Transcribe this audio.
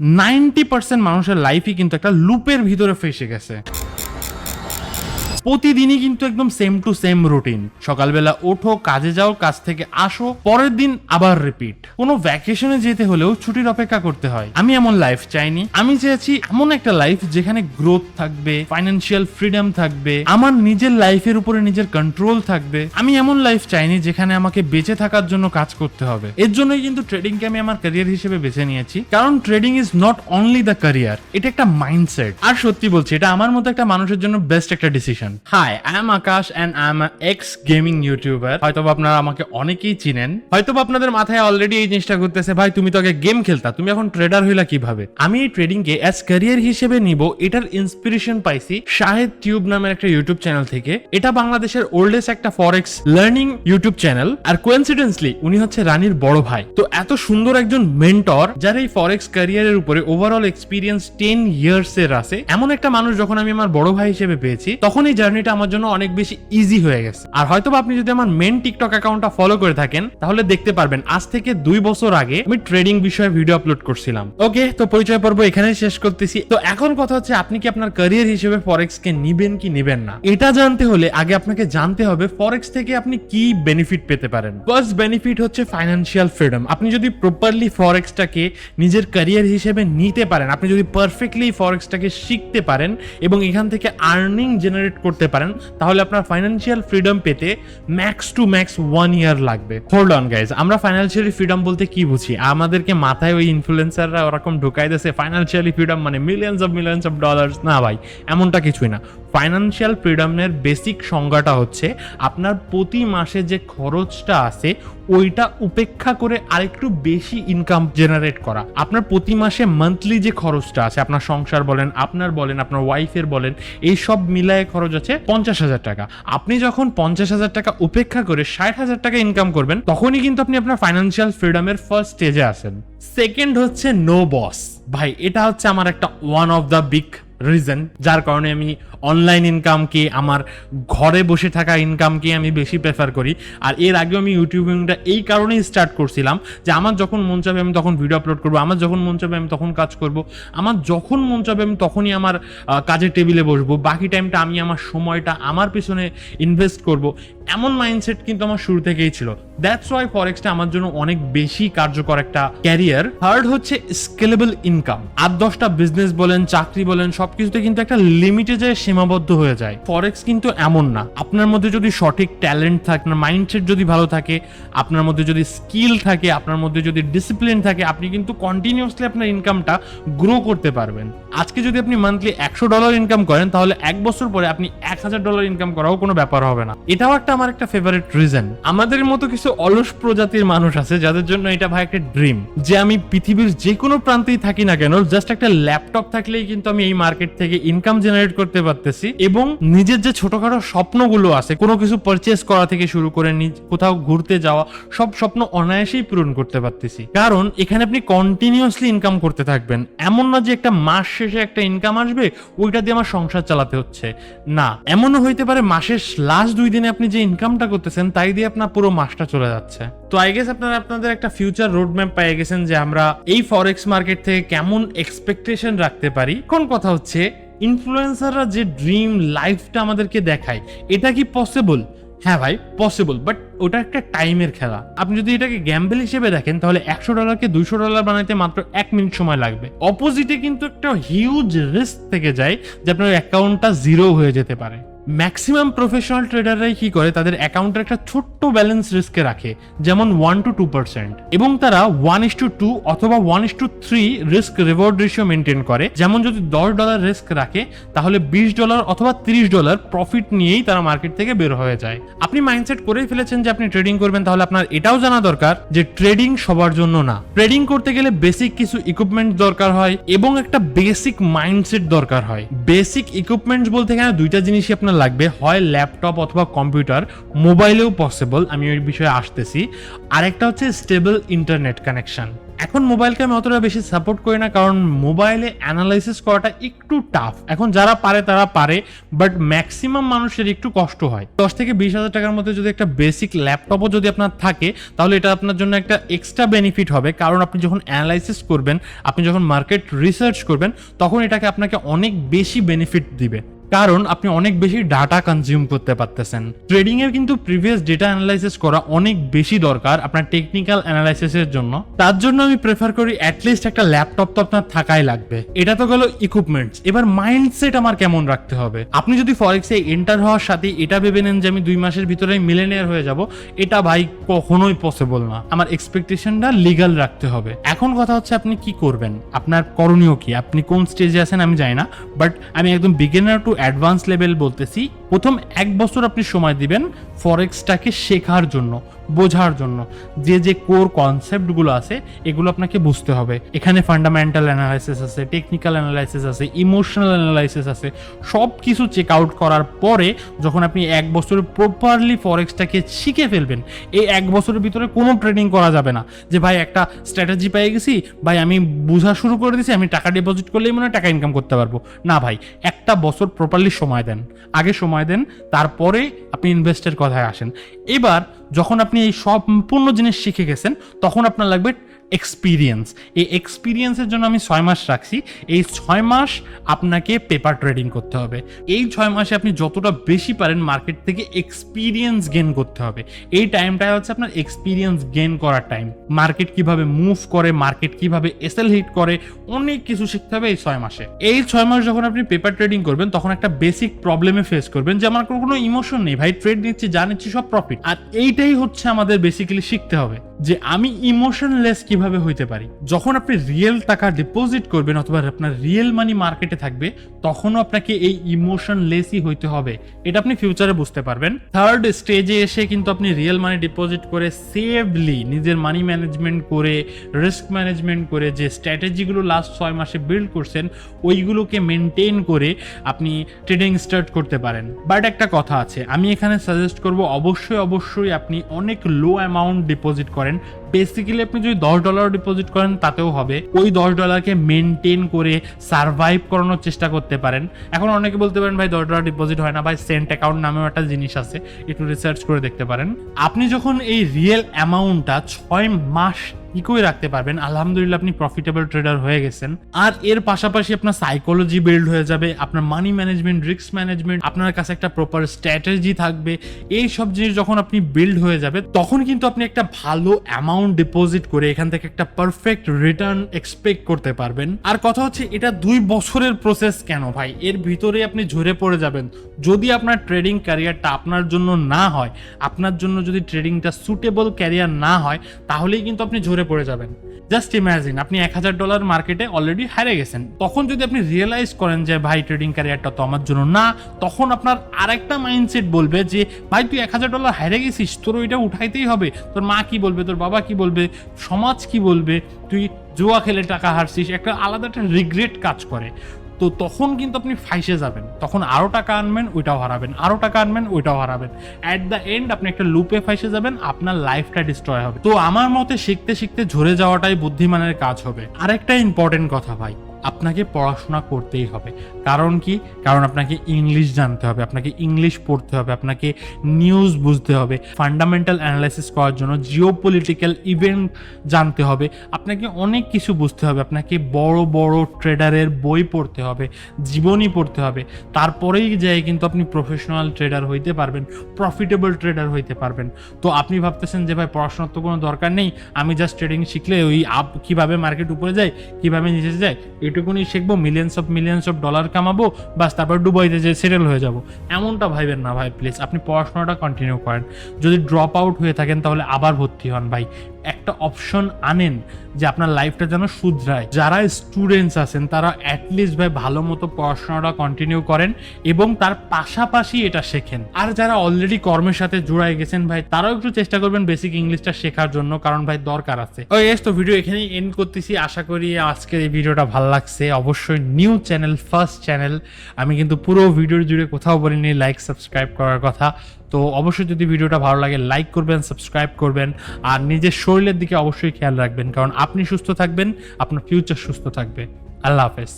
Ninety percent মানুষের লাইফই কিন্তু একটা লুপের ভিতরে ফেসে গেছে। প্রতিদিনই কিন্তু একদম সেম টু সেম রুটিন সকালবেলা ওঠো, কাজে যাও, কাজ থেকে আসো, পরের দিন আবার রিপিট কোনো ভ্যাকেশনে যেতে হলেও ছুটির অপেক্ষা করতে হয়। আমি এমন লাইফ চাইনি। আমি চেয়েছি এমন একটা লাইফ যেখানে গ্রোথ থাকবে ফাইন্যান্সিয়াল ফ্রিডম থাকবে, আমার নিজের লাইফের উপরে নিজের কন্ট্রোল থাকবে। আমি এমন লাইফ চাইনি যেখানে আমাকে বেঁচে থাকার জন্য কাজ করতে হবে। এর জন্যই কিন্তু ট্রেডিংকে আমি আমার ক্যারিয়ার হিসেবে বেছে নিয়েছি। কারণ trading is not only the career এটা একটা মাইন্ডসেট আর সত্যি বলছি, এটা আমার মতো একটা মানুষের জন্য বেস্ট একটা decision hi I am Akash and I am X gaming YouTuber হয়তো আপনারা আমাকে অনেকেই চিনেন। হয়তো আপনাদের মাথায় অলরেডি এই জিনিসটা ঘুরতেছে, ভাই, তুমি তো আগে গেম খেলতা, তুমি এখন ট্রেডার হইলা কীভাবে? আমি এই ট্রেডিং কে অ্যাজ ক্যারিয়ার হিসেবে নিব, এটার ইন্সপিরেশন পাইছি শাহেদ টিউব নামের একটা ইউটিউব চ্যানেল থেকে। এটা বাংলাদেশের ওল্ডেস্ট একটা ফরেক্স লার্নিং ইউটিউব চ্যানেল আর কোয়েন্সিডেন্সলি উনি হচ্ছে রানীর বড় ভাই। তো এত সুন্দর একজন মেন্টর যার এই ফরেক্স ক্যারিয়ারের উপরে ওভারঅল এক্সপিরিয়েন্স টেন ইয়ার্স এর আছে। এমন একটা মানুষ যখন আমি আমার বড় ভাই হিসেবে পেয়েছি, তখন এই জার্নিটা আমার জন্য অনেক বেশি ইজি হয়ে গেছে। আর হয়তো আপনি যদি আমার মেন টিকটক অ্যাকাউন্টটা ফলো করে থাকেন, তাহলে দেখতে পারবেন আজ থেকে দুই বছর আগে আমি ট্রেডিং বিষয়ে ভিডিও আপলোড করছিলাম। ওকে তো পরিচয় পর্ব এখানেই শেষ করতেছি। তো এখন কথা হচ্ছে, আপনি কি আপনার ক্যারিয়ার হিসেবে ফরেক্স কে নিবেন কি নিবেন না? এটা জানতে হলে আগে আপনাকে জানতে হবে ফরেক্স থেকে আপনি কি বেনিফিট পেতে পারেন। ফার্স্ট বেনিফিট হচ্ছে ফাইন্যান্সিয়াল ফ্রিডম আপনি যদি প্রপারলি ফরেক্সটাকে নিজের ক্যারিয়ার হিসেবে নিতে পারেন, আপনি যদি পারফেক্টলি ফরেক্সটাকে শিখতে পারেন এবং এখান থেকে আর্নিং জেনারেট করতে পারেন, তাহলে আপনার ফাইন্যান্সিয়াল ফ্রিডম পেতে max to max one year লাগবে। হোল্ড অন গাইজ আমরা ফাইন্যান্সিয়ালি ফ্রিডম বলতে কি বুঝি? আমাদেরকে মাথায় ওই ইনফ্লুয়েন্সাররা ওরকম ঢুকাই দিয়েছে ফাইন্যান্সিয়ালি ফ্রিডম মানে millions of millions of dollars না ভাই, এমনটা কিছুই না। ফাইন্যান্সিয়াল ফ্রিডমের বেসিক সংজ্ঞাটা হচ্ছে আপনার প্রতি মাসে যে খরচটা আছে, ওইটা উপেক্ষা করে আরেকটু বেশি ইনকাম জেনারেট করা। আপনার প্রতি মাসে মান্থলি যে খরচটা আছে, আপনার সংসার বলেন, আপনার বলেন, আপনার ওয়াইফের বলেন, এই সব মিলায়ে খরচ আছে পঞ্চাশ হাজার টাকা। আপনি যখন পঞ্চাশ হাজার টাকা উপেক্ষা করে ষাট হাজার টাকা ইনকাম করবেন, তখনই কিন্তু আপনি আপনার ফাইন্যান্সিয়াল ফ্রিডমের ফার্স্ট স্টেজে আসেন। সেকেন্ড হচ্ছে নো বস ভাই, এটা হচ্ছে আমার একটা one of the big reason যার কারণে আমি অনলাইন ইনকামকে আমার ঘরে বসে থাকা ইনকামকে আমি বেশি প্রেফার করি? আর এর আগেও আমি ইউটিউবিংটা এই কারণেই স্টার্ট করছিলাম যে আমার যখন মন চাবে আমি তখন ভিডিও আপলোড করব, আমার যখন মন চাবে আমি তখন কাজ করব, আমার যখন মন চাবে আমি তখনই আমার কাজের টেবিলে বসবো, বাকি টাইমটা আমি আমার সময়টা আমার পিছনে ইনভেস্ট করব, এমন মাইন্ডসেট কিন্তু আমার শুরু থেকেই ছিল। দ্যাটস ওয়াই ফরেক্সটা আমার জন্য অনেক বেশি কার্যকর একটা ক্যারিয়ার থার্ড হচ্ছে স্কেলেবল ইনকাম আর দশটা বিজনেস বলেন, চাকরি বলেন, সবকিছুতে কিন্তু একটা লিমিটে যায় সীমাবদ্ধ হয়ে যায়। ফরেক্স কিন্তু এমন না। আপনার মধ্যে যদি সঠিক ট্যালেন্ট থাকে, আপনার মাইন্ডসেট যদি ভালো থাকে, আপনার মধ্যে যদি স্কিল থাকে, আপনার মধ্যে যদি ডিসিপ্লিন থাকে, আপনি কিন্তু কন্টিনিউসলি আপনার ইনকামটা গ্রো করতে পারবেন। আজকে যদি আপনি মান্থলি একশো ডলার ইনকাম করেন, তাহলে এক বছর পরে আপনি এক হাজার ডলার ইনকাম করাও কোনো ব্যাপার হবে না। এটাও একটা আমার একটা ফেভারিট রিজন আমাদের মতো কিছু অলস প্রজাতির মানুষ আছে, যাদের জন্য এটা ভাই একটা ড্রিম যে আমি পৃথিবীর যে কোনো প্রান্তেই থাকি না কেন জাস্ট একটা ল্যাপটপ থাকলেই কিন্তু আমি এই মার্কেট থেকে ইনকাম জেনারেট করতে পারতেছি এবং নিজের যে ছোটখাটো স্বপ্নগুলো আছে, কোনো কিছু পারচেস করা থেকে শুরু করে কোথাও ঘুরতে যাওয়া, সব স্বপ্ন অনায়াসেই পূরণ করতে পারতেছি। কারণ এখানে আপনি কন্টিনিউয়াসলি ইনকাম করতে থাকবেন। এমন না যে একটা মাস শেষে একটা ইনকাম আসবে, ওইটা দিয়ে আমার সংসার চালাতে হচ্ছে। না, এমনও হইতে পারে মাসের লাস্ট দুই দিনে আপনি যে ইনকামটা করতেছেন, তাই দিয়ে আপনার পুরো মাসটা চলে যাচ্ছে। তো আই গেস আপনারা আপনাদের একটা ফিউচার রোড ম্যাপ পেয়ে গেছেন যে আমরা এই ফরেক্স মার্কেট থেকে কেমন এক্সপেকটেশন রাখতে পারি। কোন কথা হচ্ছে ইনফ্লুয়েন্সাররা যে ড্রিম লাইফটা আমাদেরকে দেখায়, এটা কি পসিবল হ্যাঁ ভাই পসিবল বাট ওটা একটা টাইমের খেলা। আপনি যদি এটাকে গ্যাম্বেল হিসেবে দেখেন, তাহলে একশো ডলারকে দুইশো ডলার বানাইতে মাত্র এক মিনিট সময় লাগবে। অপোজিটে কিন্তু একটা হিউজ রিস্ক থেকে যায় যে আপনার অ্যাকাউন্টটা জিরো হয়ে যেতে পারে। ম্যাক্সিমাম প্রফেশনাল ট্রেডাররাই কি করে? তাদের অ্যাকাউন্টের একটা ছোট্ট ব্যালেন্স রিস্কে রাখে, যেমন ওয়ান টু টু পার্সেন্ট এবং তারা ওয়ান ইস টু টু অথবা one is to three risk reward ratio maintain করে। যেমন যদি দশ ডলার রিস্ক রাখে, তাহলে বিশ ডলার অথবা তিরিশ ডলার প্রফিট নিয়েই তারা মার্কেট থেকে বের হয়ে যায়। আপনি মাইন্ডসেট করেই ফেলেছেন যে আপনি ট্রেডিং করবেন, তাহলে আপনার এটাও জানা দরকার যে ট্রেডিং সবার জন্য না। ট্রেডিং করতে গেলে বেসিক কিছু ইকুইপমেন্ট দরকার হয় এবং একটা বেসিক মাইন্ডসেট দরকার হয়। বেসিক ইকুইপমেন্টস বলতে এখানে দুইটা জিনিসই আপনার লাগবে, হয় ল্যাপটপ অথবা কম্পিউটার, মোবাইলেও পসিবল আমি ওই বিষয়ে আসতেছি। আরেকটা হচ্ছে স্টেবল ইন্টারনেট কানেকশন এখন মোবাইলকে আমি অতটা বেশি সাপোর্ট করি না, কারণ মোবাইলে অ্যানালাইসিস করাটা একটু টাফ এখন যারা পারে, তারা পারে বাট ম্যাক্সিমাম মানুষের একটু কষ্ট হয়। দশ থেকে বিশ হাজার টাকার মধ্যে যদি একটা বেসিক ল্যাপটপও যদি আপনার থাকে, তাহলে এটা আপনার জন্য একটা এক্সট্রা বেনিফিট হবে। কারণ আপনি যখন অ্যানালাইসিস করবেন, আপনি যখন মার্কেট রিসার্চ করবেন, তখন এটাকে আপনাকে অনেক বেশি বেনিফিট দিবে। কারণ আপনি অনেক বেশি ডাটা কনজিউম করতে পারতেছেন। ট্রেডিং এর কিন্তু প্রিভিয়াস ডেটা অ্যানালাইসিস করা অনেক বেশি দরকার আপনার টেকনিক্যাল অ্যানালাইসিসের জন্য। তার জন্য আমি প্রেফার করি অ্যাটলিস্ট একটা ল্যাপটপ তো আপনার থাকাই লাগবে। এটা তো গেল ইকুইপমেন্টস এবার মাইন্ডসেট আমার কেমন রাখতে হবে? আপনি যদি ফরেক্সে এন্টার হওয়ার সাথে এটা ভেবে নেন যে আমি দুই মাসের ভিতরে মিলেনিয়ার হয়ে যাব, এটা ভাই কখনোই পসিবল না। আমার এক্সপেকটেশনটা লিগাল রাখতে হবে। এখন কথা হচ্ছে আপনি কি করবেন? আপনার করণীয় কি? আপনি কোন স্টেজে আছেন আমি জানি না বাট আমি একদম বিগিনার টু অ্যাডভান্স লেভেল বলতেছি। প্রথম এক বছর আপনি সময় দিবেন ফরেক্সটাকে শেখার জন্য। বোঝার জন্য। যে যে কোর কনসেপ্টগুলো আছে, এগুলো আপনাকে বুঝতে হবে। এখানে ফান্ডামেন্টাল অ্যানালাইসিস আছে টেকনিক্যাল অ্যানালাইসিস আছে ইমোশনাল অ্যানালাইসিস আছে। সব কিছু চেক আউট করার পরে যখন আপনি এক বছর প্রপারলি ফরেক্সটাকে শিখে ফেলবেন, এই এক বছরের ভিতরে কোনো ট্রেডিং করা যাবে না। যে, ভাই, একটা স্ট্র্যাটেজি পেয়ে গেছি, ভাই, আমি বোঝা শুরু করে দিয়েছি, আমি টাকা ডিপোজিট করলেই মনে টাকা ইনকাম করতে পারব। না, ভাই, একটা বছর প্রপারলি সময় দেন। আগে সময় দেন, তারপরে আপনি ইনভেস্টের কথায় আসেন। এবার, যখন আপনি এই সম্পূর্ণ জিনিস শিখে গেছেন তখন আপনার লাগবে এক্সপিরিয়েন্স এই এক্সপিরিয়েন্সের জন্য আমি ছয় মাস রাখছি। এই ছয় মাস আপনাকে পেপার ট্রেডিং করতে হবে। এই ছয় মাসে আপনি যতটা বেশি পারেন মার্কেট থেকে এক্সপিরিয়েন্স গেন করতে হবে। এই টাইমটা হচ্ছে আপনার এক্সপিরিয়েন্স গেন করার টাইম মার্কেট কীভাবে মুভ করে মার্কেট কীভাবে এসএল হিট করে, অনেক কিছু শিখতে হবে এই ছয় মাসে। এই ছয় মাস যখন আপনি পেপার ট্রেডিং করবেন, তখন একটা বেসিক প্রবলেমে ফেস করবেন যে, আমার কোনো ইমোশন নেই। ভাই ট্রেড নিচ্ছি, যা নিচ্ছি সব প্রফিট আর এইটাই হচ্ছে আমাদের বেসিক্যালি শিখতে হবে যে, আমি ইমোশনলেস কীভাবে হইতে পারি? যখন আপনি রিয়েল টাকা ডিপোজিট করবেন অথবা আপনার রিয়েল মানি মার্কেটে থাকবে, তখনও আপনাকে এই ইমোশনলেসই হইতে হবে। এটা আপনি ফিউচারে বুঝতে পারবেন। থার্ড স্টেজে এসে কিন্তু আপনি রিয়েল মানি ডিপোজিট করে সেভলি নিজের মানি ম্যানেজমেন্ট করে রিস্ক ম্যানেজমেন্ট করে যে স্ট্র্যাটেজিগুলো লাস্ট ছয় মাসে বিল্ড করছেন, ওইগুলোকে মেনটেন করে আপনি ট্রেডিং স্টার্ট করতে পারেন। বাট একটা কথা আছে, আমি এখানে সাজেস্ট করব, অবশ্যই অবশ্যই আপনি অনেক লো অ্যামাউন্ট ডিপোজিট করেন। বেসিক্যালি আপনি যদি দশ ডলার ডিপোজিট করেন, তাতেও হবে। ওই দশ ডলারকে মেনটেন করে সার্ভাইভ করানোর চেষ্টা করতে পারেন। এখন অনেকে বলতে পারেন, ভাই, দশ ডলার ডিপোজিট হয় না। ভাই সেন্ট অ্যাকাউন্ট নামেও একটা জিনিস আছে, একটু রিসার্চ করে দেখতে পারেন। আপনি যখন এই রিয়েল অ্যামাউন্টটা ছয় মাস ইকোই রাখতে পারবেন। আলহামদুলিল্লাহ আপনি প্রফিটেবল ট্রেডার হয়ে গেছেন। আর এর পাশাপাশি আপনার সাইকোলজি বিল্ড হয়ে যাবে, আপনার মানি ম্যানেজমেন্ট রিস্ক ম্যানেজমেন্ট আপনার কাছে একটা প্রপার স্ট্র্যাটেজি থাকবে। এই সব জিনিস যখন আপনি বিল্ড হয়ে যাবে, তখন কিন্তু আপনি একটা ভালো অ্যামাউন্ট ডিপোজিট করে এখান থেকে একটা পারফেক্ট রিটার্ন এক্সপেক্ট করতে পারবেন। আর কথা হচ্ছে, এটা দুই বছরের প্রসেস কেন ভাই? এর ভিতরে আপনি ঝরে পড়ে যাবেন। যদি আপনার ট্রেডিং ক্যারিয়ারটা আপনার জন্য না হয়, আপনার জন্য যদি ট্রেডিংটা সুটেবল ক্যারিয়ার না হয়, তাহলেই কিন্তু আপনি ঝরে পড়ে যাবেন। জাস্ট ইম্যাজিন আপনি এক হাজার ডলার মার্কেটে অলরেডি হারে গেছেন। তখন যদি আপনি রিয়েলাইজ করেন যে, ভাই ট্রেডিং ক্যারিয়ারটা তো আমার জন্য না, তখন আপনার আরেকটা মাইন্ডসেট বলবে যে, ভাই, তুই এক হাজার ডলার হারে গেছিস, তোর ওইটা উঠাইতেই হবে। তোর মা কি বলবে, তোর বাবা কি বলবে, সমাজ কি বলবে, তুই জুয়া খেলে টাকা হারছিস। একটা আলাদা একটা রিগ্রেট কাজ করে। তো তখন কিন্তু আপনি ফাইসে যাবেন। তখন আরও টাকা আনবেন, ওইটাও হারাবেন। আরও টাকা আনবেন, ওইটাও হারাবেন। অ্যাট দ্য এন্ড আপনি একটা লুপে ফাইসে যাবেন, আপনার লাইফটা ডিস্ট্রয় হবে। তো আমার মতে শিখতে শিখতে ঝরে যাওয়াটাই বুদ্ধিমানের কাজ হবে। আরেকটা ইম্পর্টেন্ট কথা ভাই আপনাকে পড়াশোনা করতেই হবে। কারণ কি? কারণ আপনাকে ইংলিশ জানতে হবে, আপনাকে ইংলিশ পড়তে হবে, আপনাকে নিউজ বুঝতে হবে ফান্ডামেন্টাল অ্যানালাইসিস করার জন্য জিও পলিটিক্যাল ইভেন্ট জানতে হবে, আপনাকে অনেক কিছু বুঝতে হবে, আপনাকে বড় বড় ট্রেডারের বই পড়তে হবে, জীবনী পড়তে হবে, তারপরেই যাই কিন্তু আপনি প্রফেশনাল ট্রেডার হইতে পারবেন প্রফিটেবল ট্রেডার হইতে পারবেন। তো আপনি ভাবতেছেন যে, ভাই, পড়াশোনার তো কোনো দরকার নেই, আমি জাস্ট ট্রেডিং শিখলে ওই আপ কীভাবে মার্কেট উপরে যায়, কীভাবে নিচে যায় এটুকুনি শিখব millions of millions of dollar কামাবো বাস তারপর দুবাইতে যে সেটেল হয়ে যাব। এমনটা ভাইবেন না ভাই প্লিজ আপনি পড়াশোনাটা কন্টিনিউ করেন। যদি ড্রপ আউট হয়ে থাকেন তাহলে আবার ভর্তি হন ভাই। একটা অপশন আনেন যে আপনার লাইফটা যেন শুধরায়। যারা স্টুডেন্টস আছেন, তারা অ্যাটলিস্ট ভাই ভালো মতো পড়াশোনাটা কন্টিনিউ করেন এবং তার পাশাপাশি এটা শেখেন। আর যারা অলরেডি কর্মের সাথে জোড়ায় গেছেন ভাই, তারাও একটু চেষ্টা করবেন বেসিক ইংলিশটা শেখার জন্য, কারণ ভাই দরকার আছে। ও এস তো ভিডিও এখানেই এন্ড করতেছি। আশা করি আজকের এই ভিডিওটা ভালো লাগছে। অবশ্যই নিউ চ্যানেল ফার্স্ট চ্যানেল আমি কিন্তু পুরো ভিডিওর জুড়ে কোথাও বলিনি লাইক সাবস্ক্রাইব করার কথা। তো অবশ্যই যদি ভিডিওটা ভালো লাগে লাইক করবেন সাবস্ক্রাইব করবেন, আর নিজের শরীরের দিকে অবশ্যই খেয়াল রাখবেন, কারণ আপনি সুস্থ থাকবেন, আপনার ফিউচার সুস্থ থাকবে। আল্লাহ হাফেজ।